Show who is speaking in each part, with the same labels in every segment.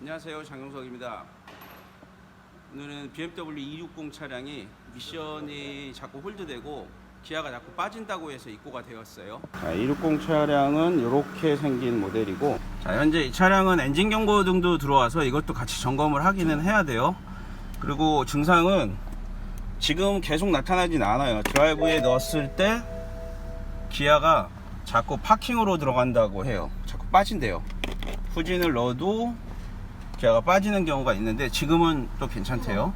Speaker 1: 안녕하세요. 장용석입니다. 오늘은 BMW 260 차량이 미션이 자꾸 홀드되고 기아가 자꾸 빠진다고 해서 입고가 되었어요. 자, 260 차량은 이렇게 생긴 모델이고. 자, 현재 이 차량은 엔진 경고등도 들어와서 이것도 같이 점검을 하기는 해야 돼요. 그리고 증상은 지금 계속 나타나진 않아요. 드라이브에 넣었을 때 기아가 자꾸 파킹으로 들어간다고 해요. 자꾸 빠진대요. 후진을 넣어도 기아가 빠지는 경우가 있는데 지금은 또 괜찮대요.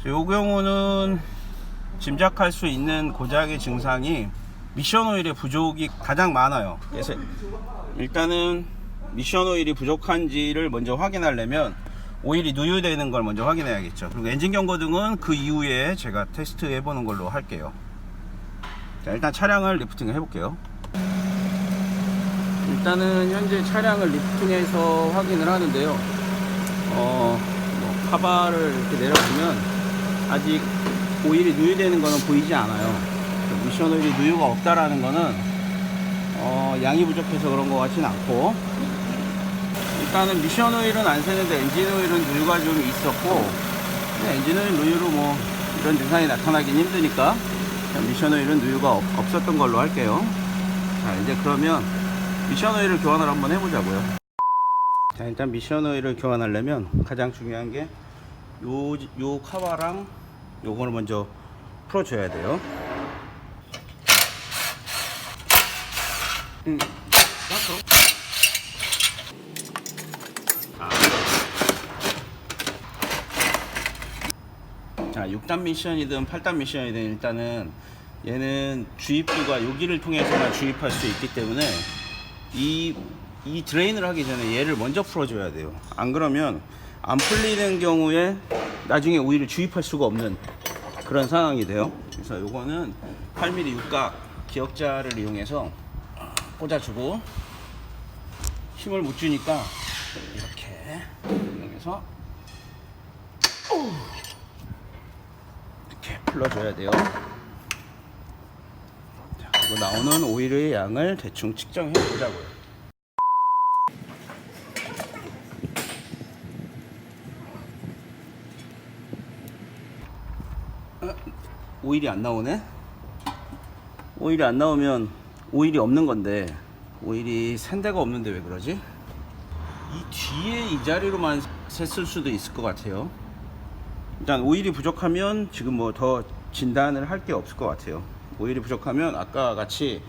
Speaker 1: 이 경우는 짐작할 수 있는 고장의 증상이 미션 오일의 부족이 가장 많아요. 그래서 일단은 미션 오일이 부족한지를 먼저 확인하려면 오일이 누유되는 걸 먼저 확인해야겠죠. 그리고 엔진 경고등은 그 이후에 제가 테스트 해보는 걸로 할게요. 자, 일단 차량을 리프팅 해볼게요. 일단은 현재 차량을 리프팅해서 확인을 하는데요. 어, 뭐 카바를 이렇게 내려보면 아직 오일이 누유되는 거는 보이지 않아요. 그 미션 오일이 누유가 없다라는 거는 어, 양이 부족해서 그런 것 같진 않고 일단은 미션 오일은 안 새는데 엔진 오일은 누유가 좀 있었고 엔진 오일 누유로 뭐 이런 증상이 나타나긴 힘드니까 미션 오일은 누유가 없, 없었던 걸로 할게요. 자 이제 그러면 미션 오일을 교환을 한번 해보자고요. 자 일단 미션 오일을 교환하려면 가장 중요한 게 요, 요 카바랑 요거를 먼저 풀어줘야 돼요 음. 아. 자 6단 미션이든 8단 미션이든 일단은 얘는 주입구가 여기를 통해서만 주입할 수 있기 때문에 이, 이 드레인을 하기 전에 얘를 먼저 풀어줘야 돼요. 안 그러면 안 풀리는 경우에 나중에 오일을 주입할 수가 없는 그런 상황이 돼요. 그래서 요거는 8mm 육각 기역자를 이용해서 꽂아주고 힘을 못 주니까 이렇게 이용해서 이렇게 풀러줘야 돼요. 자, 그리고 나오는 오일의 양을 대충 측정해 보자고요. 오일이 안 나오네? 오일이 안 나오면 오일이 없는 건데 오일이 샌 데가 없는데 왜 그러지? 이 뒤에 이 자리로만 샜을 수도 있을 것 같아요. 일단 오일이 부족하면 지금 뭐 더 진단을 할 게 없을 것 같아요. 오일이 부족하면 아까 같이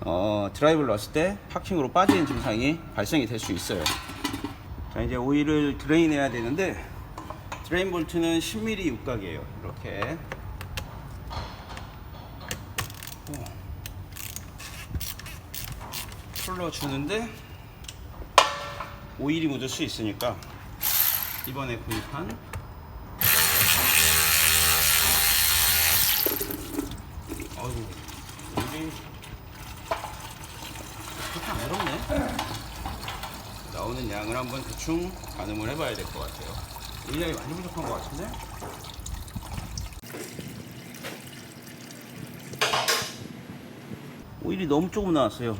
Speaker 1: 어, 드라이브를 넣었을 때 파킹으로 빠지는 증상이 발생이 될 수 있어요. 자 이제 오일을 드레인 해야 되는데 드레인 볼트는 10mm 육각이에요. 이렇게 풀러 주는데 오일이 묻을 수 있으니까 이번에 구입한 어이구 오일이 그렇게 안 그렇네. 나오는 양을 한번 대충 가늠을 해봐야 될 것 같아요. 오일량이 많이 부족한 것 같은데? 오일이 너무 조금 나왔어요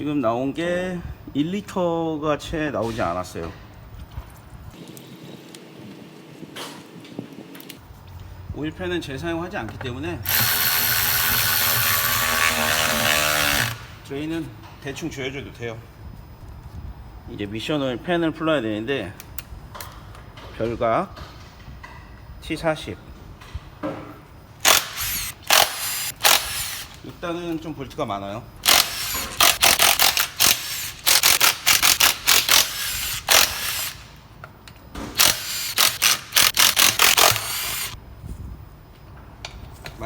Speaker 1: 지금 나온 게 1리터가 채 나오지 않았어요. 오일팬은 재사용하지 않기 때문에 저희는 대충 조여줘도 돼요. 이제 미션 오일 팬을 풀어야 되는데 별각 T40 일단은 좀 볼트가 많아요.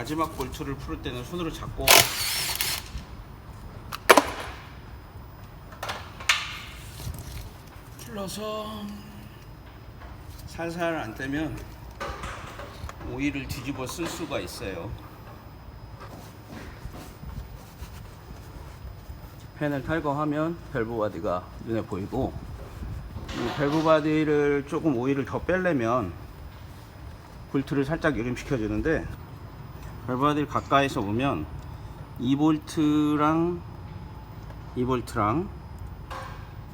Speaker 1: 마지막 볼트를 풀을 때는 손으로 잡고 풀러서 살살 안 떼면 오일을 뒤집어 쓸 수가 있어요. 펜을 탈거하면 밸브 바디가 눈에 보이고 이 밸브 바디를 조금 오일을 더 빼려면 볼트를 살짝 유림시켜 주는데 밸브바디를 가까이서 보면 2볼트랑 2볼트랑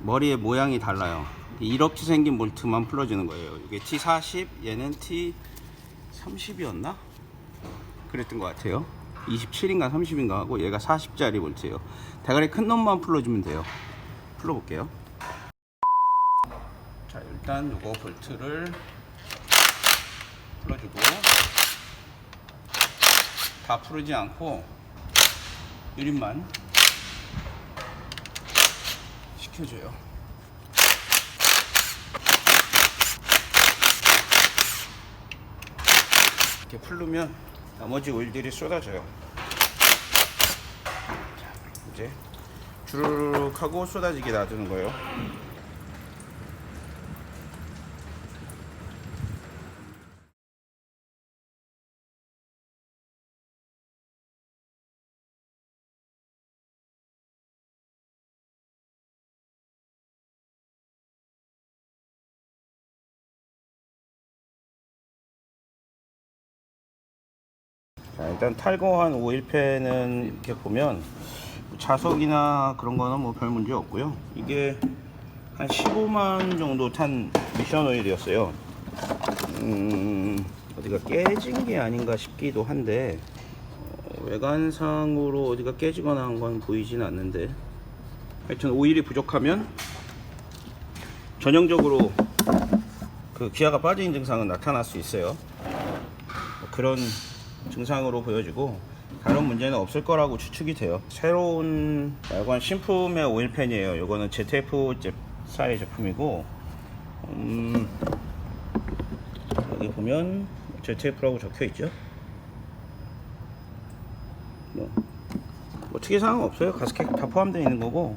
Speaker 1: 머리의 모양이 달라요. 이렇게 생긴 볼트만 풀어주는 거예요. 이게 T40, 얘는 T30이었나? 그랬던 것 같아요. 27인가 30인가 하고 얘가 40짜리 볼트예요. 대가리 큰 놈만 풀어주면 돼요. 풀어볼게요. 자 일단 요거 볼트를 풀어주고 다 풀지 않고 유림만 시켜줘요. 이렇게 풀르면 나머지 오일들이 쏟아져요. 자, 이제 주르륵 하고 쏟아지게 놔두는 거예요. 자, 일단 탈거한 오일팬은 이렇게 보면 자석이나 그런 거는 뭐 별 문제 없고요. 이게 한 15만 정도 탄 미션 오일이었어요. 음, 어디가 깨진 게 아닌가 싶기도 한데 어, 외관상으로 어디가 깨지거나 한 건 보이진 않는데 하여튼 오일이 부족하면 전형적으로 그 기아가 빠진 증상은 나타날 수 있어요. 뭐 그런 증상으로 보여지고 다른 문제는 없을 거라고 추측이 돼요. 새로운 이건 신품의 오일팬이에요. 이거는 ZF 사의 제품이고 음, 여기 보면 ZF라고 적혀 있죠. 뭐, 뭐 특이사항은 없어요. 가스켓 다 포함되어 있는 거고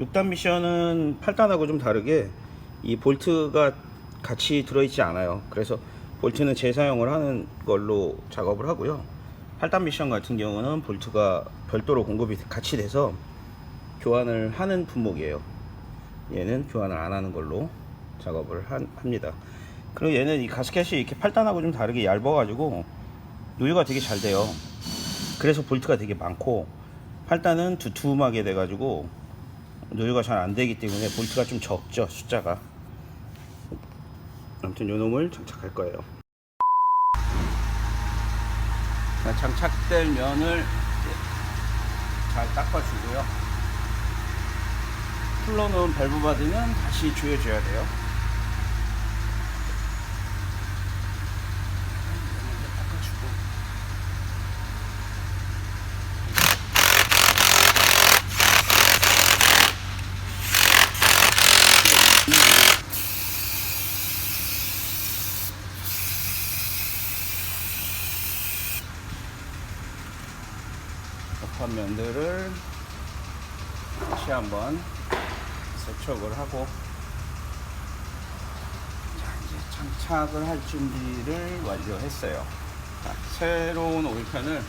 Speaker 1: 6단 미션은 8단하고 좀 다르게 이 볼트가 같이 들어있지 않아요. 그래서 볼트는 재사용을 하는 걸로 작업을 하고요. 8단 미션 같은 경우는 볼트가 별도로 공급이 같이 돼서 교환을 하는 품목이에요. 얘는 교환을 안 하는 걸로 작업을 한- 합니다. 그리고 얘는 이 가스켓이 이렇게 8단하고 좀 다르게 얇아 가지고 누유가 되게 잘 돼요. 그래서 볼트가 되게 많고 8단은 두툼하게 돼 가지고 누유가 잘 안 되기 때문에 볼트가 좀 적죠 숫자가. 아무튼 요 놈을 장착할 거예요. 자, 장착될 면을 잘 닦아주고요. 풀러놓은 밸브 바디는 다시 조여줘야 돼요. 닦아주고. 접한 면들을 다시 한번 세척을 하고 자 이제 장착을 할 준비를 완료했어요. 자, 새로운 오일팬을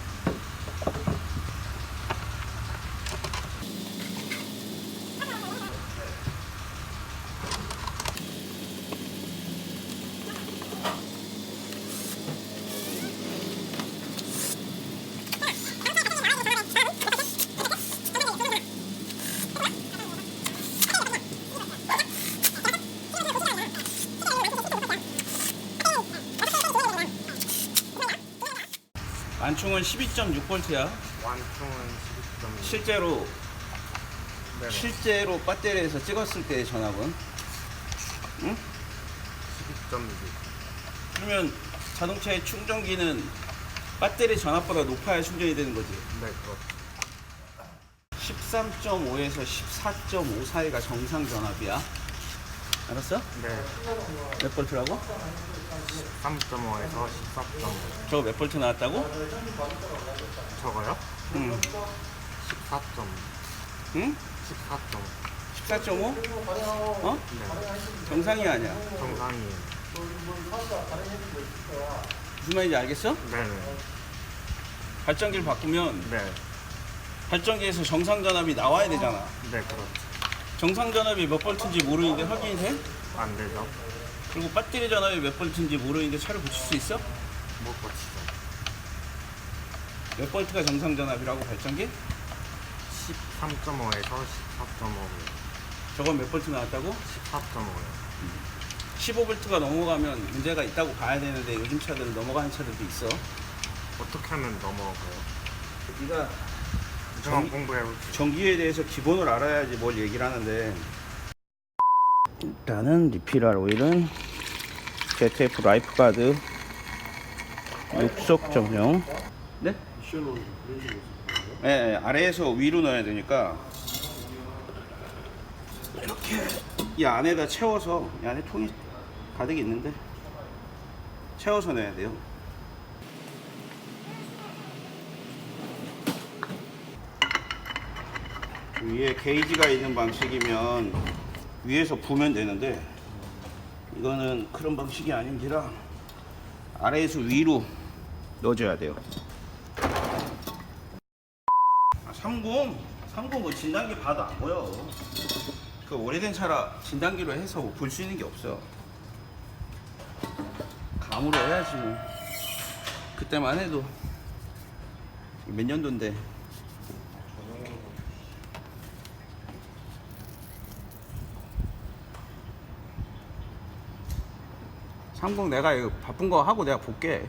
Speaker 1: 완충은 12.6V야.
Speaker 2: 완충은 12.6
Speaker 1: 실제로
Speaker 2: 네네
Speaker 1: 실제로 배터리에서 찍었을 때의 전압은
Speaker 2: 12.6
Speaker 1: 그러면 자동차의 충전기는 배터리 전압보다 높아야 충전이 되는 거지.
Speaker 2: 네 그렇죠
Speaker 1: 13.5에서 14.5 사이가 정상 전압이야. 알았어?
Speaker 2: 네
Speaker 1: 몇 볼트라고?
Speaker 2: 3.5에서 14.5
Speaker 1: 저거 몇 볼트 나왔다고?
Speaker 2: 저거요?
Speaker 1: 응.
Speaker 2: 14.5
Speaker 1: 응?
Speaker 2: 14.5
Speaker 1: 14.5? 어?
Speaker 2: 네
Speaker 1: 정상이 아니야.
Speaker 2: 정상이에요
Speaker 1: 무슨 말인지 알겠어?
Speaker 2: 네네
Speaker 1: 발전기를 바꾸면
Speaker 2: 네
Speaker 1: 발전기에서 정상 전압이 나와야 되잖아.
Speaker 2: 네 그렇죠
Speaker 1: 정상 전압이 몇 볼트인지 모르는데 확인이 돼?
Speaker 2: 안 되죠
Speaker 1: 그리고 배터리 전압이 몇 볼트인지 모르는데 차를 고칠 수 있어?
Speaker 2: 못 고치죠
Speaker 1: 몇 볼트가 정상 전압이라고 발전기?
Speaker 2: 13.5에서 14.5
Speaker 1: 저건 몇 볼트 나왔다고?
Speaker 2: 14.5요.
Speaker 1: 15볼트가 넘어가면 문제가 있다고 봐야 되는데 요즘 차들은 넘어가는 차들도 있어.
Speaker 2: 어떻게 하면 넘어가고요?
Speaker 1: 네가
Speaker 2: 이상한
Speaker 1: 정-
Speaker 2: 공부해볼게요.
Speaker 1: 전기에 대해서 기본을 알아야지 뭘 얘기를 하는데 일단은 리필할 오일은 ZF 라이프 가드 육석 전용 네? 네, 네, 아래에서 위로 넣어야 되니까 이렇게 이 안에다 채워서 이 안에 통이 가득 있는데 채워서 넣어야 돼요 위에 게이지가 있는 방식이면 위에서 부면 되는데 이거는 그런 방식이 아닌지라 아래에서 위로 넣어줘야 돼요. 아, 30, 30뭐 진단기 봐도 안 보여. 그 오래된 차라 진단기로 해서 볼 수 있는 게 없어. 감으로 해야지 뭐. 그때만 해도 몇 년도인데 상봉 내가 이거 바쁜 거 하고 내가 볼게.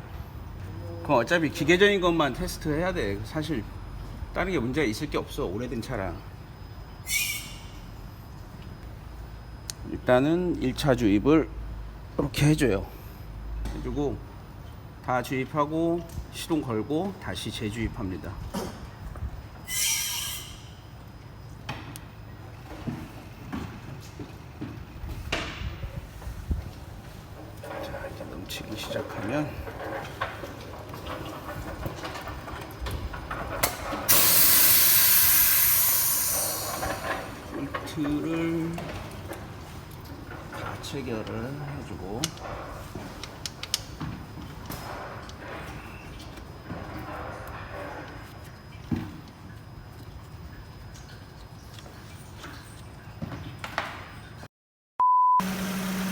Speaker 1: 그럼 어차피 기계적인 것만 테스트 해야 돼. 사실 다른 게 문제가 있을 게 없어. 오래된 차랑. 일단은 1차 주입을 이렇게 해줘요. 해주고 다 주입하고 시동 걸고 다시 재주입합니다. 넘치기 시작하면 볼트를 다 체결을 해주고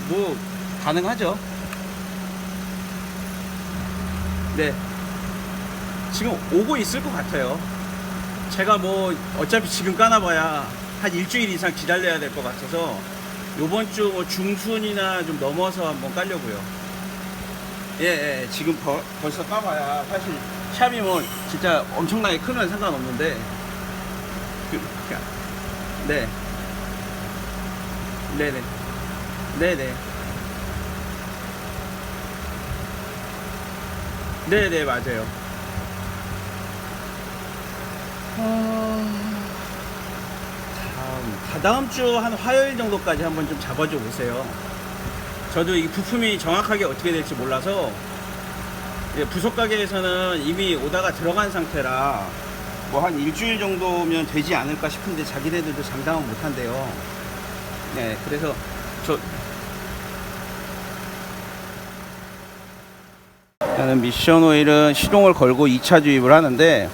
Speaker 1: 뭐 가능하죠. 네. 지금 오고 있을 것 같아요. 제가 뭐 어차피 지금 까나봐야 한 일주일 이상 기다려야 될 것 같아서 요번 주 뭐 중순이나 좀 넘어서 한번 깔려고요. 예, 예. 지금 벌, 벌써 까봐야 사실 샵이 뭐 진짜 엄청나게 크면 상관없는데 그, 그냥, 네. 네네. 네네. 네네, 맞아요. 어... 다음, 다다음 주 한 화요일 정도까지 한번 좀 잡아줘 보세요. 저도 이 부품이 정확하게 어떻게 될지 몰라서 예, 부속 가게에서는 이미 오다가 들어간 상태라 뭐 한 일주일 정도면 되지 않을까 싶은데 자기네들도 장담은 못한대요. 네, 그래서 저 나는 미션 오일은 시동을 걸고 2차 주입을 하는데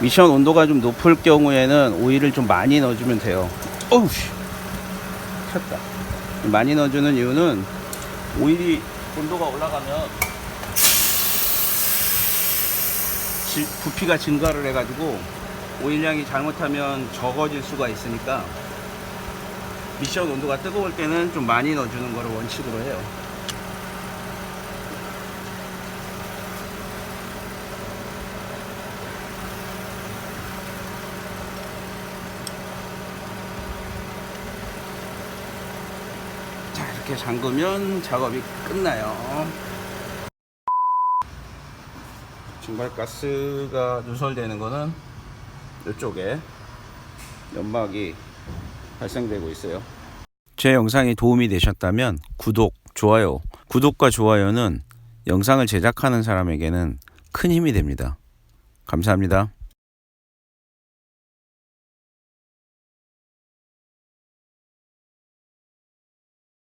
Speaker 1: 미션 온도가 좀 높을 경우에는 오일을 좀 많이 넣어주면 돼요. 어우 씨. 켰다. 많이 넣어주는 이유는 오일이 온도가 올라가면 지- 부피가 증가를 해가지고 오일량이 잘못하면 적어질 수가 있으니까 미션 온도가 뜨거울 때는 좀 많이 넣어주는 거를 원칙으로 해요. 자 이렇게 잠그면 작업이 끝나요. 증발 가스가 누설되는 거는 이쪽에 연막이 발생되고 있어요. 제 영상이 도움이 되셨다면 구독, 좋아요. 구독과 좋아요는 영상을 제작하는 사람에게는 큰 힘이 됩니다. 감사합니다